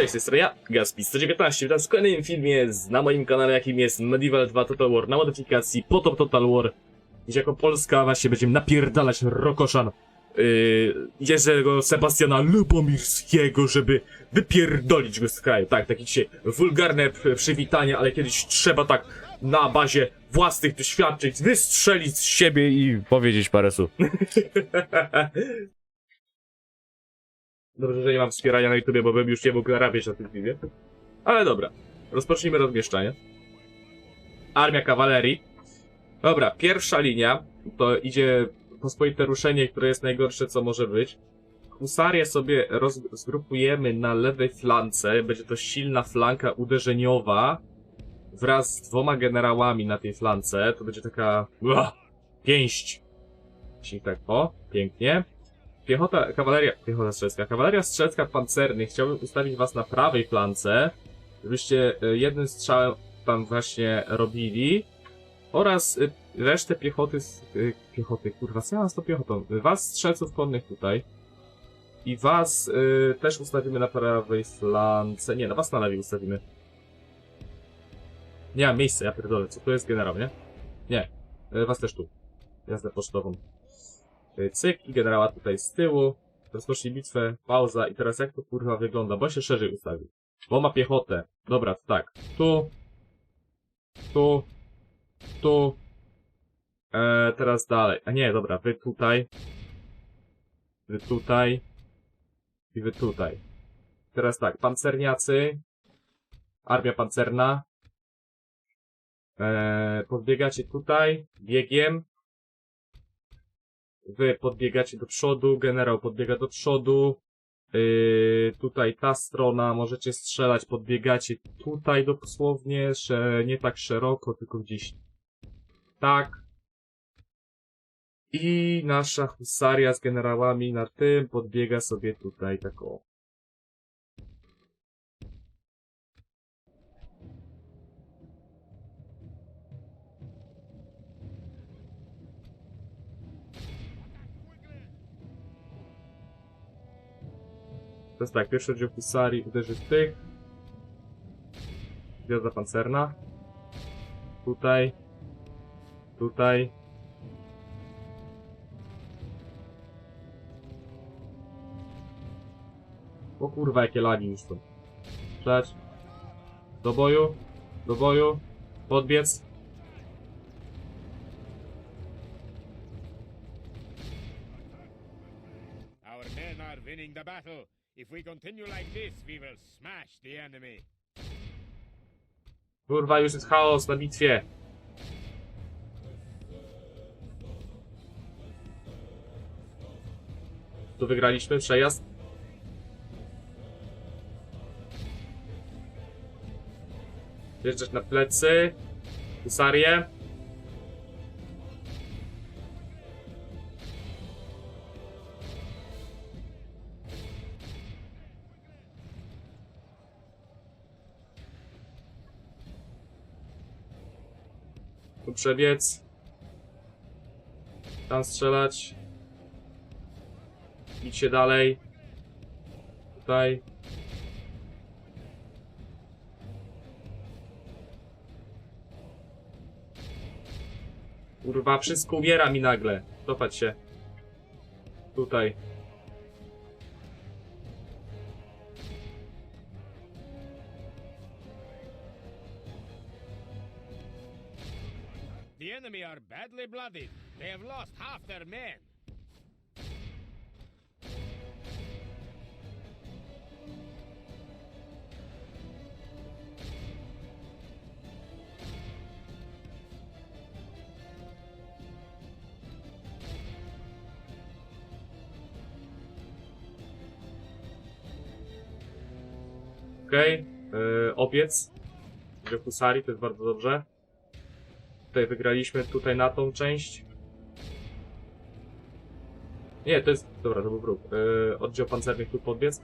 Cześć, z ja, Gaspi119, witam w kolejnym filmie z, na moim kanale, jakim jest Medieval 2 Total War na modyfikacji Potop Total War, gdzie jako Polska właśnie będziemy napierdalać Rokoszan yy, Jerzego Sebastiana Lubomirskiego, żeby wypierdolić go z kraju. Tak, takie dzisiaj wulgarne przywitanie, ale kiedyś trzeba tak na bazie własnych doświadczeń wystrzelić z siebie i powiedzieć parę słów. Dobrze, że nie mam wspierania na YouTubie, bo bym już nie mógł zarabiać na tym filmie. Ale dobra, rozpocznijmy rozmieszczanie. Armia kawalerii. Dobra, pierwsza linia to idzie pospolite ruszenie, które jest najgorsze, co może być. Husarię sobie roz- zgrupujemy na lewej flance. Będzie to silna flanka uderzeniowa wraz z dwoma generałami na tej flance. To będzie taka ua, pięść. Czyli tak, o, pięknie. Piechota, kawaleria, piechota strzelecka, kawaleria strzelecka pancernych. Chciałbym ustawić was na prawej flance, żebyście y, jednym strzałem tam właśnie robili. Oraz y, resztę piechoty, y, piechoty, kurwa, co ja mam z tą piechotą? Was strzelców konnych tutaj. I was y, też ustawimy na prawej flance. Nie, na was na lewej ustawimy. Nie mam miejsca, ja pierdolę. Co to jest generał, nie? Nie. Y, was też tu. Jazdę pocztową. Y, Cyk i generała tutaj z tyłu. Rozpocznij bitwę, pauza i teraz jak to kurwa wygląda? Bo się szerzej ustawił. Bo ma piechotę. Dobra, to tak. Tu. Tu. Tu. E, teraz dalej. A nie, dobra, wy tutaj. Wy tutaj. I wy tutaj. Teraz tak, pancerniacy. Armia pancerna. E, podbiegacie tutaj, biegiem. Wy podbiegacie do przodu, generał podbiega do przodu. Yy, tutaj ta strona, możecie strzelać, podbiegacie tutaj dosłownie, nie tak szeroko, tylko gdzieś tak. I nasza husaria z generałami na tym podbiega sobie tutaj tak o. To jest tak, pierwszy oddział husarii uderzy w tych. Gwiazda pancerna. Tutaj. Tutaj. O kurwa, jakie lagi już są. Przeć. Do boju. Do boju. Podbiec. Our men are winning the battle. If we continue like this, we will smash the enemy. Kurwa, już jest chaos na bitwie. Tu wygraliśmy przejazd. Wjeżdżać na plecy. Husarię. Przebiec. Tam strzelać. Idźcie dalej. Tutaj. Kurwa, wszystko umiera mi nagle. Cofać się. Tutaj. Badly blooded. They have lost half their men. Okej. Yy, obiec. Gdzie Husari, to jest bardzo dobrze. Tutaj wygraliśmy, tutaj na tą część. Nie, to jest... Dobra, to był wróg. Yy, oddział pancernych tu podbiec.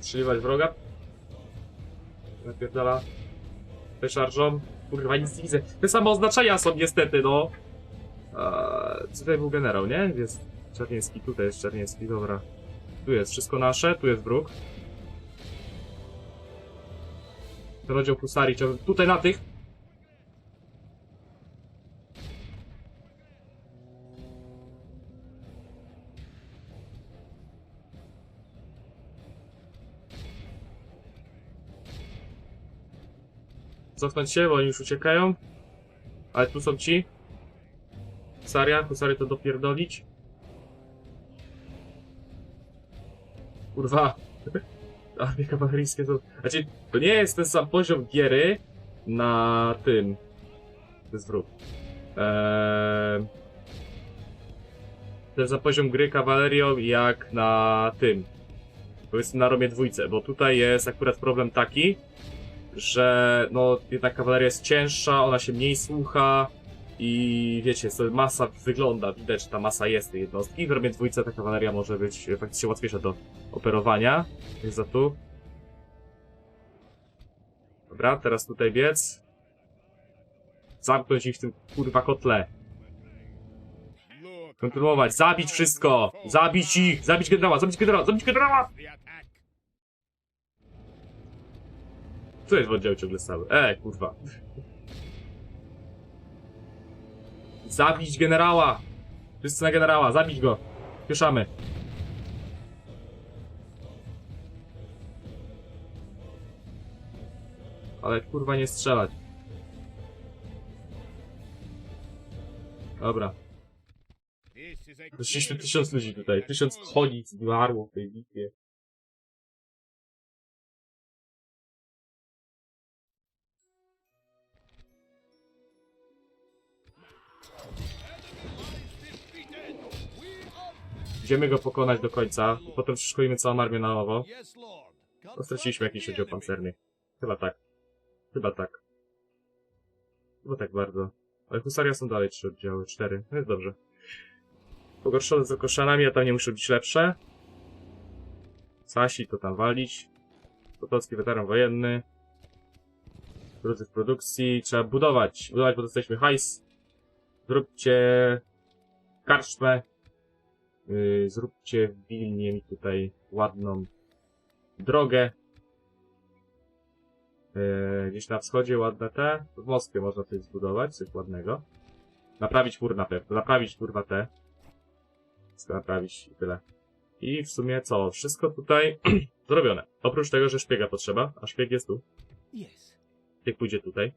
Strzeliwać wroga. Napierdala. Szarżą. Kurwa, nic nie widzę. Te same oznaczenia są niestety, no. Eee, tutaj był generał, nie? Jest Czarniecki, tutaj jest Czarniecki, dobra. Tu jest wszystko nasze, tu jest wróg. Ten oddział husarii, chciałbym tutaj na tych. Cofnąć się, bo oni już uciekają. Ale tu są ci. Husaria, husary to dopierdolić. Kurwa. Armie kawaleryjskie to... Znaczy, to nie jest ten sam poziom giery na tym. To. Eee... Ten sam poziom gry kawalerią jak na tym. Powiedzmy na Romie dwójce, bo tutaj jest akurat problem taki, że no jednak kawaleria jest cięższa, ona się mniej słucha i wiecie, masa wygląda, widać, że ta masa jest tej jednostki. W Romie dwójce ta kawaleria może być faktycznie łatwiejsza do operowania. Jest za tu. Dobra, teraz tutaj biec. Zamknąć ich w tym kurwa kotle. Kontynuować, zabić wszystko! Zabić ich! Zabić generała! Zabić generała! Zabić generała! Co jest w oddziale ciągle stały? E, kurwa. Zabić generała! Wszyscy na generała, zabić go! Pieszamy. Ale kurwa nie strzelać. Dobra. Clear tysiąc ludzi tutaj. Tysiąc koni zmarło w tej bitwie. Idziemy go pokonać do końca potem przeszkolimy całą armię na nowo. No, straciliśmy jakiś oddział pancerny. Chyba tak. Chyba tak. Chyba tak bardzo. Ale husaria są dalej trzy oddziały, cztery. No jest dobrze. Pogorszone z okoszanami, a tam nie muszą być lepsze. Sasi to tam walić. Potocki weteran wojenny. Drodzy w produkcji. Trzeba budować. Budować, bo dostaliśmy hajs. Zróbcie karczmę. Yy, zróbcie w Wilnie mi tutaj ładną drogę. Yy, gdzieś na wschodzie ładne te. W Moskwie można coś zbudować, coś ładnego. Naprawić mur na pewno. Naprawić kurwa te. Naprawić i tyle. I w sumie co? Wszystko tutaj zrobione. Oprócz tego, że szpiega potrzeba, a szpieg jest tu. Yes, Szpieg pójdzie tutaj.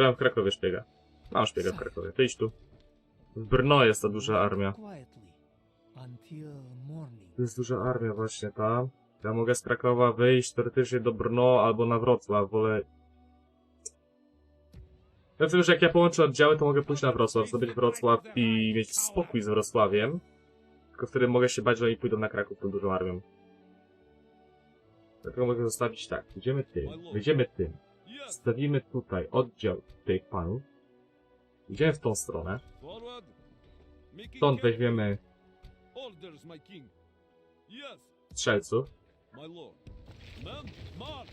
mam w Krakowie szpiega. Mam szpiega w Krakowie. Ty idź tu. W Brno jest ta duża armia. Tu jest duża armia właśnie tam. Ja mogę z Krakowa wyjść teoretycznie do Brno albo na Wrocław. Wolę... Ja wiem, że jak ja połączę oddziały, to mogę pójść na Wrocław, zdobyć Wrocław i mieć spokój z Wrocławiem. Tylko wtedy mogę się bać, że oni pójdą na Kraków tą dużą armią. Dlatego mogę zostawić tak. Idziemy tym, wyjdziemy tym. Stawimy tutaj oddział tych panów. Idziemy w tą stronę. Stąd weźmiemy Orders, my king. Yes, strzelców. my lord. Men, march!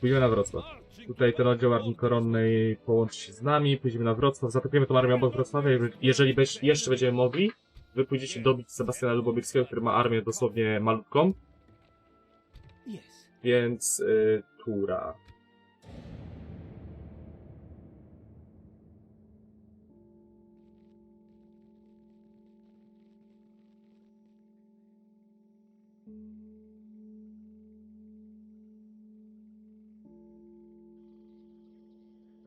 Pójdziemy na Wrocław. Marching Tutaj to ten oddział. Armii Koronnej połączy się z nami, pójdziemy na Wrocław, zaatakujemy tą armię obok Wrocławia. Jeżeli beż- jeszcze będziemy mogli, wy pójdziecie dobić Sebastiana Lubomierskiego, który ma armię dosłownie malutką, Yes, więc y, tura.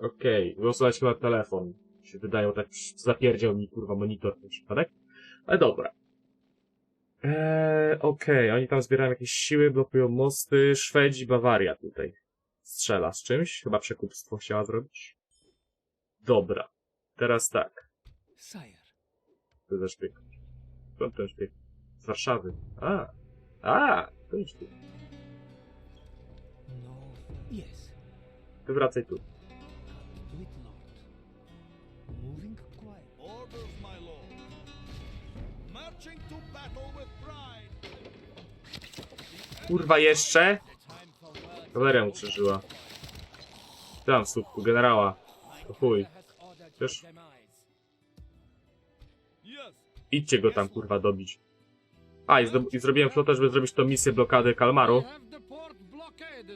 Okej, okay. głosować chyba telefon. Się wydają tak, zapierdział mi kurwa monitor ten przypadek. Ale dobra. Eee, okej, oni tam zbierają jakieś siły, blokują mosty. Szwedzi, Bawaria tutaj. Strzela z czymś. Chyba przekupstwo chciała zrobić. Dobra. Teraz tak. sire. To za szpieg. Skąd ten szpieg? Z Warszawy. A. A, to idź tu. No, yes. Ty wracaj tu. Kurwa jeszcze? Kawaleria mu przeżyła. Tam w słupku, generała. To chuj. Też. Idźcie go tam, kurwa, dobić. A, i, zdo- i zrobiłem flotę, żeby zrobić tą misję blokady Kalmaru.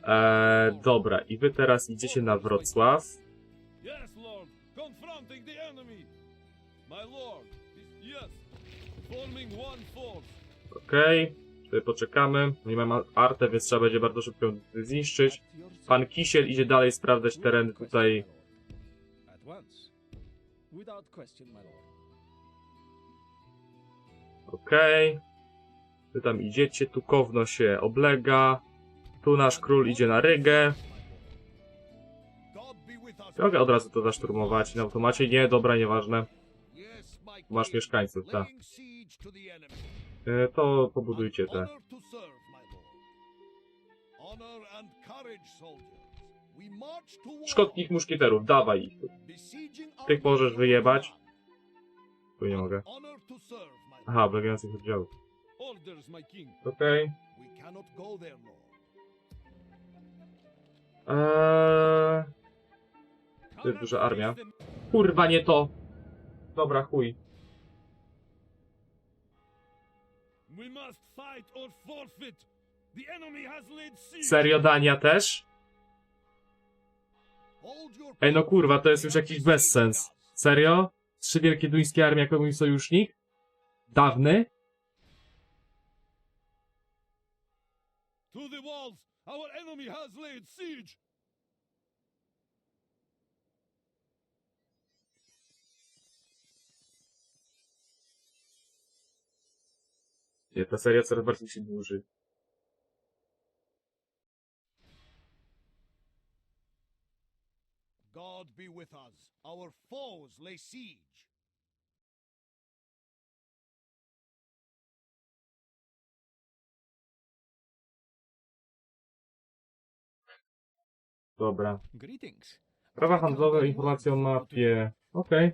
Eee, dobra, i wy teraz idziecie na Wrocław. Okej, okay. Poczekamy. Nie mamy artę, więc trzeba będzie bardzo szybko ją zniszczyć. Pan Kisiel idzie dalej sprawdzać tereny tutaj. Okej. Wy tam idziecie, tu Kowno się oblega. Tu nasz król idzie na Rygę. Mogę od razu to zaszturmować na automacie. Nie, dobra, nieważne. Masz mieszkańców, tak. E, to pobudujcie te. Szkotkich muszkieterów, dawaj ich. Tych możesz wyjebać. Tu nie mogę. Aha, oblegających oddziałów. Okej. Lord. Eee... To jest duża armia. Kurwa, nie to! Dobra, chuj. Serio, Dania też? Ej, no kurwa, to jest już jakiś bezsens. Serio? Trzy wielkie duńskie armie jako mój sojusznik? Dawny? To the walls. Our enemy has laid siege. Ta seria coraz bardziej się dłuży. God be with us. Our foes lay siege. Dobra. Greetings. Prawa handlowe, o mapie. Okej.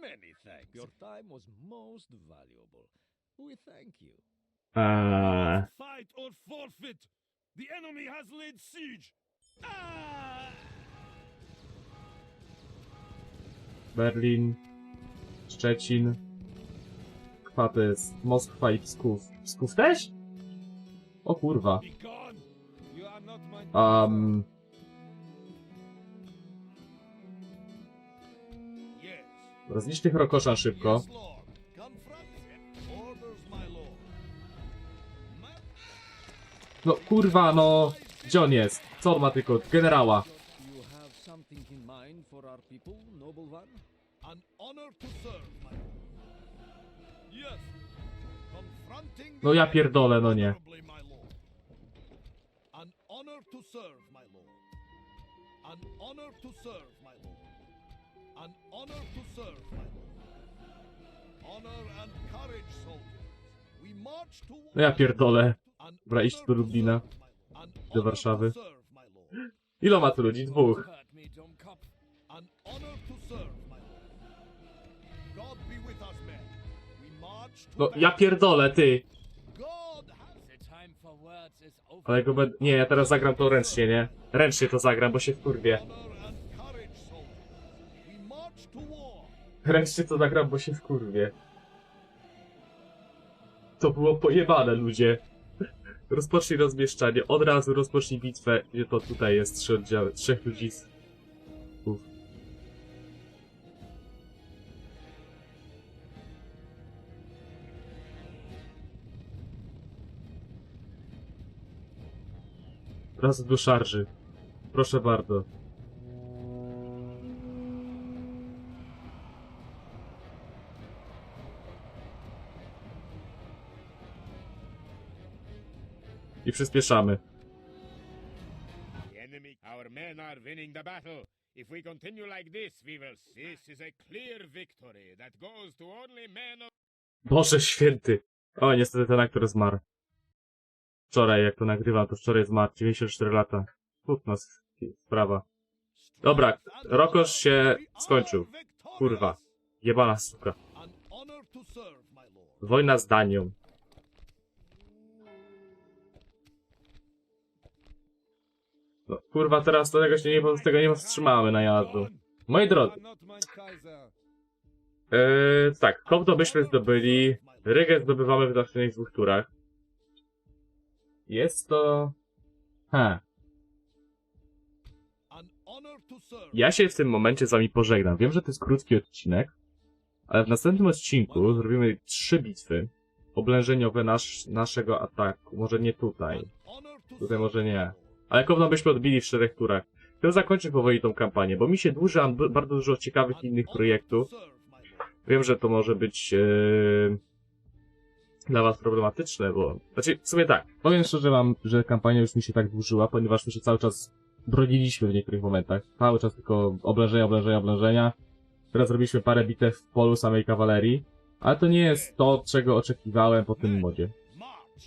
Many thanks. Your time was most valuable. We thank you. Eee, Fight or forfeit. The enemy has laid siege. Ah! Berlin, Szczecin. Kwa to jest Moskwa i Psków. Psków też? O kurwa. Be gone. You are not my Um, Yes. rozlicz tych rokoszan szybko. Yes, Lord. No kurwa, no. Gdzie on jest? Co on ma tylko? Generała. No ja pierdolę, no nie. No ja pierdolę. Dobra, idź do Lublina. Do Warszawy. Ilo ma tu ludzi? Dwóch. No ja pierdolę, ty. Ale go będę... Nie, ja teraz zagram to ręcznie, nie? Ręcznie to zagram, bo się wkurwię. Ręcznie to zagram, bo się wkurwię. To było pojebane, ludzie. Rozpocznij rozmieszczanie. Od razu rozpocznij bitwę. Gdzie to tutaj jest? Trzy oddziały. Trzech ludzi. z- Uf. Od razu do szarży. Proszę bardzo. Men of. Boże święty. O, niestety ten aktor zmarł. Wczoraj, jak to nagrywam, to wczoraj zmarł. 94 lata. Smutna s- sprawa. Dobra, Rokosz się skończył. Kurwa. Jebana suka. Wojna z Danią. No, kurwa, teraz to tego się nie, tego nie powstrzymamy najazdu. Moi drodzy. Eee, tak, Kowdo byśmy zdobyli. Rygę zdobywamy w następnych dwóch turach. Jest to... Ha. Ja się w tym momencie z wami pożegnam. Wiem, że to jest krótki odcinek, ale w następnym odcinku zrobimy trzy bitwy oblężeniowe nasz, naszego ataku. Może nie tutaj. Tutaj może nie. Ale Kowno byśmy odbili w czterech turach. Chcę zakończyć powoli tą kampanię, bo mi się dłuży b- bardzo dużo ciekawych innych projektów. Wiem, że to może być e, dla was problematyczne, bo... Znaczy, w sumie tak. Powiem szczerze wam, że kampania już mi się tak dłużyła, ponieważ my się cały czas broniliśmy w niektórych momentach. Cały czas tylko oblężenia, oblężenia, oblężenia. Teraz robiliśmy parę bitew w polu samej kawalerii, ale to nie jest to, czego oczekiwałem po tym modzie.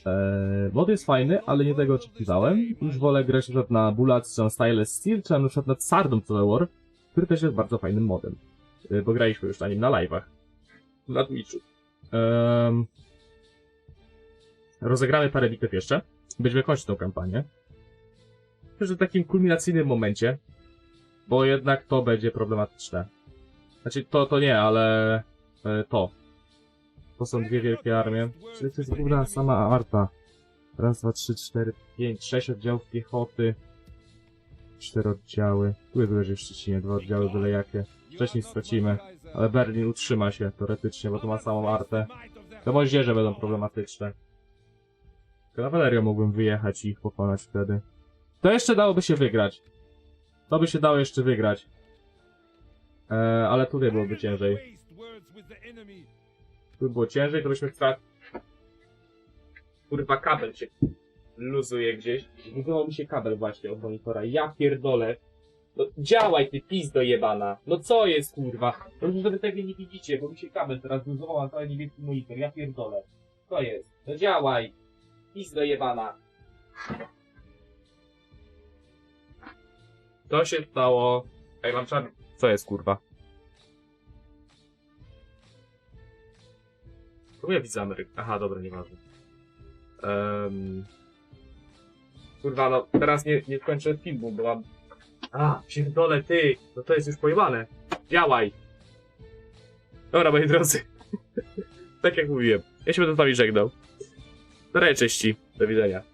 Eee, mod jest fajny, ale nie tego oczekiwałem. Już wolę grać na przykład na Bullets, czy na Styleless Steel, czy na przykład na Sardom Total War, który też jest bardzo fajnym modem. Eee, bo graliśmy już na nim na live'ach. Na Twitchu. Ehm, rozegramy parę bitew jeszcze. Będziemy kończyć tą kampanię. Myślę, że w takim kulminacyjnym momencie, bo jednak to będzie problematyczne. Znaczy, to, to nie, ale e, to. To są dwie wielkie armie. Czyli to jest główna sama arta. Raz, dwa, trzy, cztery, pięć, sześć oddziałów piechoty. Cztery oddziały. Tu jest w Szczecinie, dwa oddziały byle jakie. Wcześniej stracimy. Ale Berlin utrzyma się teoretycznie, bo to ma samą artę. To moździerze będą problematyczne. Kawalerią mógłbym wyjechać i ich pokonać wtedy. To jeszcze dałoby się wygrać. To by się dało jeszcze wygrać. Eee, ale tutaj byłoby ciężej. Tu by było ciężej, to byśmy tra... Kurwa, kabel się luzuje gdzieś. Wyglądał mi się kabel właśnie od monitora. Ja pierdolę. No działaj ty pizdo jebana. No co jest kurwa? Dobrze, że wy tego nie widzicie, bo mi się kabel teraz luzował, a cały niebieski monitor. Ja pierdolę. Co jest? No działaj. Pizdo jebana. To się stało... Ej, mam czarny... Co jest kurwa? Czemu ja widzę Amerykę? Aha, dobra, nieważne. Um... Kurwa, no teraz nie, nie kończę filmu, bo mam... A, pierdolę, ty! No to jest już pojebane. Działaj! Dobra, moi drodzy. tak jak mówiłem. Ja się będę z wami żegnał. Do cześci. Do widzenia.